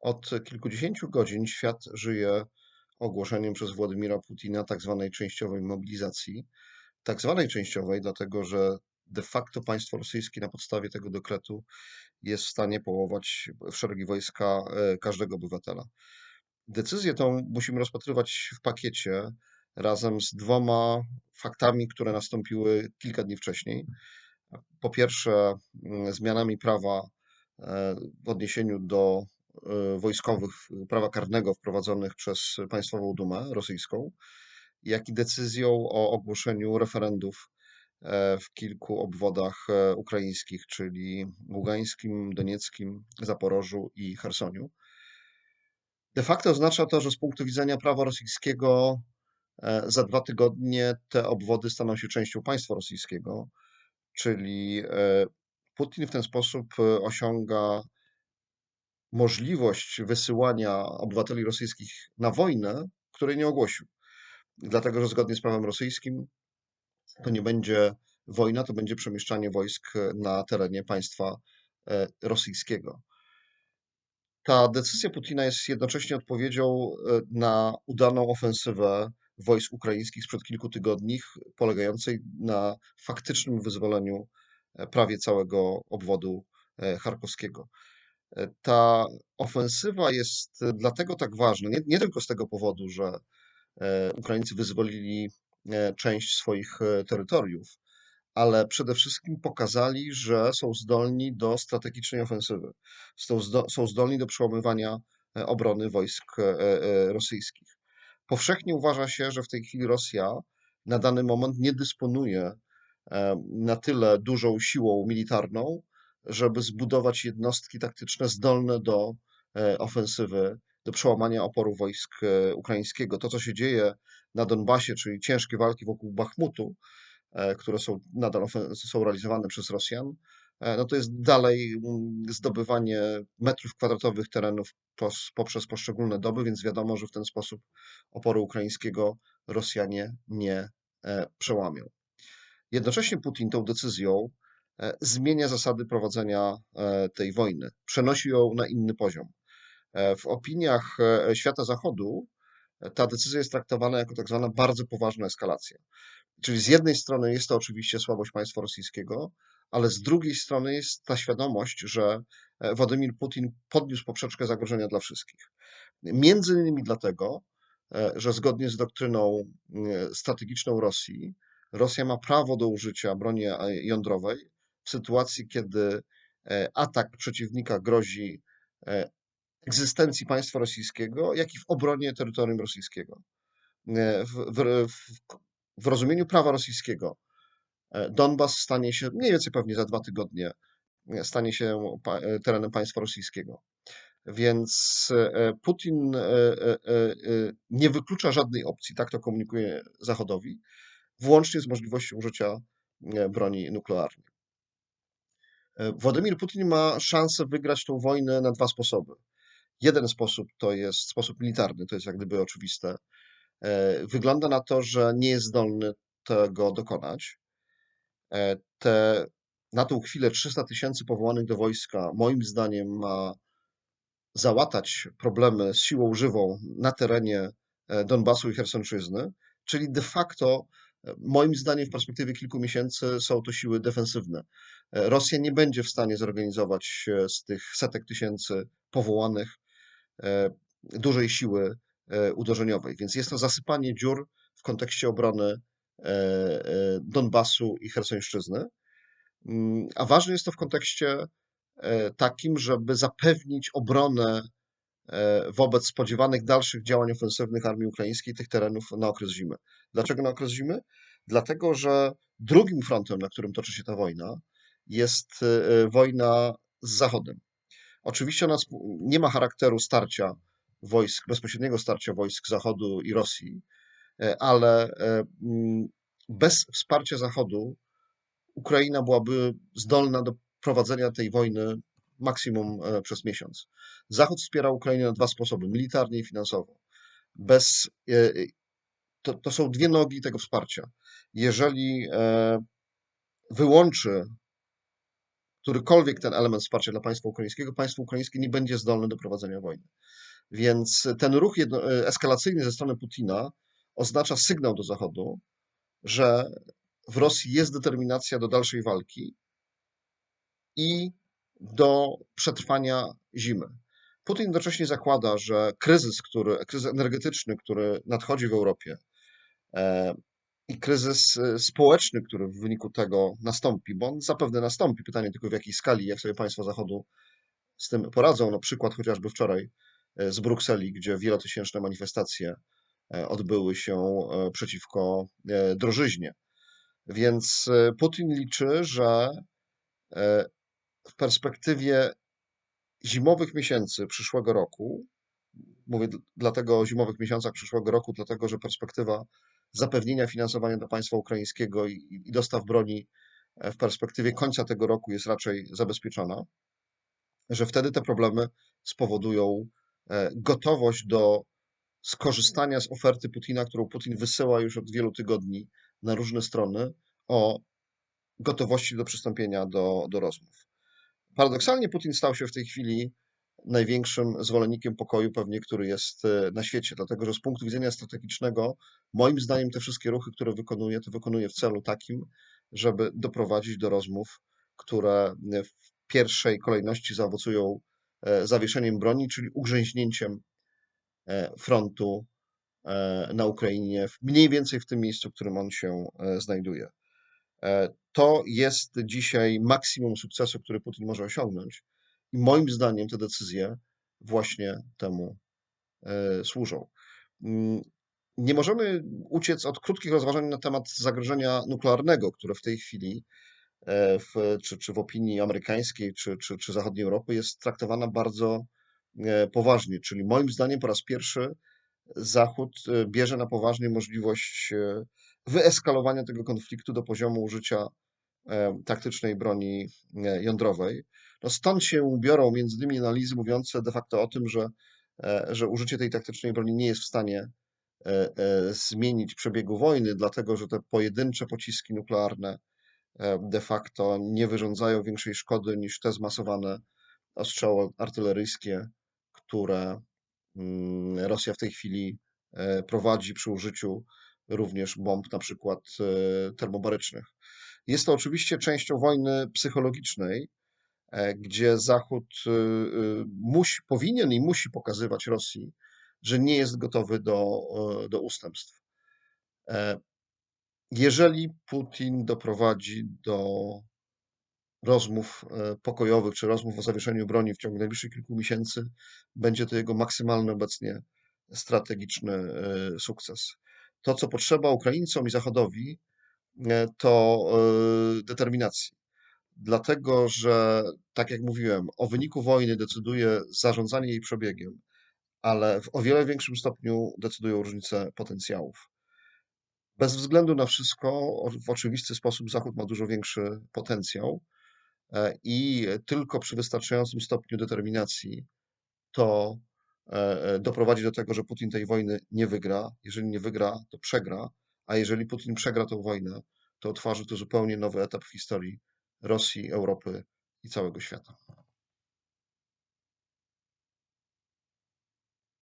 Od kilkudziesięciu godzin świat żyje ogłoszeniem przez Władimira Putina tak zwanej częściowej mobilizacji. Tak zwanej częściowej, dlatego że de facto państwo rosyjskie na podstawie tego dekretu jest w stanie połować w szeregi wojska e, każdego obywatela. Decyzję tą musimy rozpatrywać w pakiecie razem z dwoma faktami, które nastąpiły kilka dni wcześniej. Po pierwsze, mm, zmianami prawa e, w odniesieniu do wojskowych, prawa karnego wprowadzonych przez Państwową Dumę rosyjską, jak i decyzją o ogłoszeniu referendów e, w kilku obwodach ukraińskich, czyli Ługańskim, Donieckim, Zaporożu i Chersoniu. De facto oznacza to, że z punktu widzenia prawa rosyjskiego za dwa tygodnie te obwody staną się częścią państwa rosyjskiego Czyli e, Putin w ten sposób e, osiąga możliwość wysyłania obywateli rosyjskich na wojnę, której nie ogłosił. Dlatego, że zgodnie z prawem rosyjskim to nie będzie wojna, to będzie przemieszczanie wojsk na terenie państwa e, rosyjskiego. Ta decyzja Putina jest jednocześnie odpowiedzią na udaną ofensywę wojsk ukraińskich sprzed kilku tygodni, polegającej na faktycznym wyzwoleniu e, prawie całego obwodu e, charkowskiego. E, ta ofensywa jest dlatego tak ważna, nie, nie tylko z tego powodu, że Ukraińcy wyzwolili część swoich terytoriów, ale przede wszystkim pokazali, że są zdolni do strategicznej ofensywy, są zdolni do przełamywania obrony wojsk rosyjskich. Powszechnie uważa się, że w tej chwili Rosja na dany moment nie dysponuje e, na tyle dużą siłą militarną, żeby zbudować jednostki taktyczne zdolne do e, ofensywy, do przełamania oporu wojsk e, ukraińskiego. To, co się dzieje na Donbasie, czyli ciężkie walki wokół Bachmutu, które są nadal są realizowane przez Rosjan, E, no to jest dalej mm, zdobywanie metrów kwadratowych terenów poprzez poszczególne doby, więc wiadomo, że w ten sposób oporu ukraińskiego Rosjanie nie e, przełamią. Jednocześnie Putin tą decyzją e, zmienia zasady prowadzenia tej wojny, przenosi ją na inny poziom. W opiniach świata zachodu ta decyzja jest traktowana jako tak zwana bardzo poważna eskalacja. Czyli z jednej strony jest to oczywiście słabość państwa rosyjskiego, ale z drugiej strony jest ta świadomość, że e, Władimir Putin podniósł poprzeczkę zagrożenia dla wszystkich. Między innymi dlatego, e, że zgodnie z doktryną strategiczną Rosji, Rosja ma prawo do użycia broni jądrowej w sytuacji, kiedy e, atak przeciwnika grozi egzystencji państwa rosyjskiego, jak i w obronie terytorium rosyjskiego. W, w, w rozumieniu prawa rosyjskiego E, Donbas stanie się, mniej więcej pewnie za dwa tygodnie, e, stanie się e, terenem państwa rosyjskiego. Więc Putin nie wyklucza żadnej opcji, tak to komunikuje Zachodowi, włącznie z możliwością użycia broni nuklearnej. Władimir Putin ma szansę wygrać tę wojnę na dwa sposoby. Jeden sposób to jest sposób militarny, to jest jak gdyby oczywiste. Wygląda na to, że nie jest zdolny tego dokonać. E, te na tą chwilę 300 tysięcy powołanych do wojska, moim zdaniem, ma załatać problemy z siłą żywą na terenie e, Donbasu i Chersonczyzny, czyli de facto, e, moim zdaniem, w perspektywie kilku miesięcy są to siły defensywne. Rosja nie będzie w stanie zorganizować z tych setek tysięcy powołanych dużej siły uderzeniowej, więc jest to zasypanie dziur w kontekście obrony E, e, Donbasu i Chersońszczyzny. Mm, a ważne jest to w kontekście e, takim, żeby zapewnić obronę wobec spodziewanych dalszych działań ofensywnych armii ukraińskiej tych terenów na okres zimy. Dlaczego na okres zimy? Dlatego, że drugim frontem, na którym toczy się ta wojna, jest wojna z Zachodem. Oczywiście ona nie ma charakteru starcia wojsk, bezpośredniego starcia wojsk Zachodu i Rosji, E, ale e, mm, bez wsparcia Zachodu Ukraina byłaby zdolna do prowadzenia tej wojny maksimum e, przez miesiąc. Zachód wspiera Ukrainę na dwa sposoby: militarnie i finansowo. Bez, to, to są dwie nogi tego wsparcia. Jeżeli wyłączy, którykolwiek ten element wsparcia dla państwa ukraińskiego, państwo ukraińskie nie będzie zdolne do prowadzenia wojny. Więc ten ruch jedno, eskalacyjny ze strony Putina oznacza sygnał do Zachodu, że w Rosji jest determinacja do dalszej walki i do przetrwania zimy. Putin jednocześnie zakłada, że kryzys, który, kryzys energetyczny, który nadchodzi w Europie e, i kryzys e, społeczny, który w wyniku tego nastąpi, bo on zapewne nastąpi, pytanie tylko w jakiej skali, jak sobie państwa Zachodu z tym poradzą. No przykład chociażby wczoraj e, z Brukseli, gdzie wielotysięczne manifestacje odbyły się przeciwko drożyźnie. Więc Putin liczy, że w perspektywie zimowych miesięcy przyszłego roku, mówię dlatego o zimowych miesiącach przyszłego roku, dlatego że perspektywa zapewnienia finansowania dla państwa ukraińskiego i, i dostaw broni e, w perspektywie końca tego roku jest raczej zabezpieczona, że wtedy te problemy spowodują e, gotowość do skorzystania z oferty Putina, którą Putin wysyła już od wielu tygodni na różne strony, o gotowości do przystąpienia do, do rozmów. Paradoksalnie Putin stał się w tej chwili największym zwolennikiem pokoju pewnie, który jest e, na świecie, dlatego że z punktu widzenia strategicznego, moim zdaniem te wszystkie ruchy, które wykonuje, to wykonuje w celu takim, żeby doprowadzić do rozmów, które w pierwszej kolejności zaowocują e, zawieszeniem broni, czyli ugrzęźnięciem e, frontu na Ukrainie, mniej więcej w tym miejscu, w którym on się znajduje. To jest dzisiaj maksimum sukcesu, który Putin może osiągnąć. I moim zdaniem te decyzje właśnie temu e, służą. Mm, nie możemy uciec od krótkich rozważań na temat zagrożenia nuklearnego, które w tej chwili, e, w, czy, czy w opinii amerykańskiej, czy, czy, czy zachodniej Europy, jest traktowana bardzo poważnie. Czyli moim zdaniem po raz pierwszy Zachód bierze na poważnie możliwość wyeskalowania tego konfliktu do poziomu użycia e, taktycznej broni e, jądrowej. No stąd się biorą między innymi analizy mówiące de facto o tym, że, e, że użycie tej taktycznej broni nie jest w stanie zmienić przebiegu wojny, dlatego że te pojedyncze pociski nuklearne de facto nie wyrządzają większej szkody niż te zmasowane ostrzały artyleryjskie, które mm, Rosja w tej chwili prowadzi przy użyciu również bomb na przykład e, termobarycznych. Jest to oczywiście częścią wojny psychologicznej, e, gdzie Zachód e, musi, powinien i musi pokazywać Rosji, że nie jest gotowy do, do ustępstw. Jeżeli Putin doprowadzi do rozmów pokojowych czy rozmów o zawieszeniu broni w ciągu najbliższych kilku miesięcy, będzie to jego maksymalny obecnie strategiczny sukces. To, co potrzeba Ukraińcom i Zachodowi, e, to e, determinacji. Dlatego, że, tak jak mówiłem, o wyniku wojny decyduje zarządzanie jej przebiegiem, ale w o wiele większym stopniu decydują różnice potencjałów. Bez względu na wszystko, w oczywisty sposób Zachód ma dużo większy potencjał e, i tylko przy wystarczającym stopniu determinacji to E, e, doprowadzi do tego, że Putin tej wojny nie wygra. Jeżeli nie wygra, to przegra, a jeżeli Putin przegra tę wojnę, to otworzy to zupełnie nowy etap w historii Rosji, Europy i całego świata.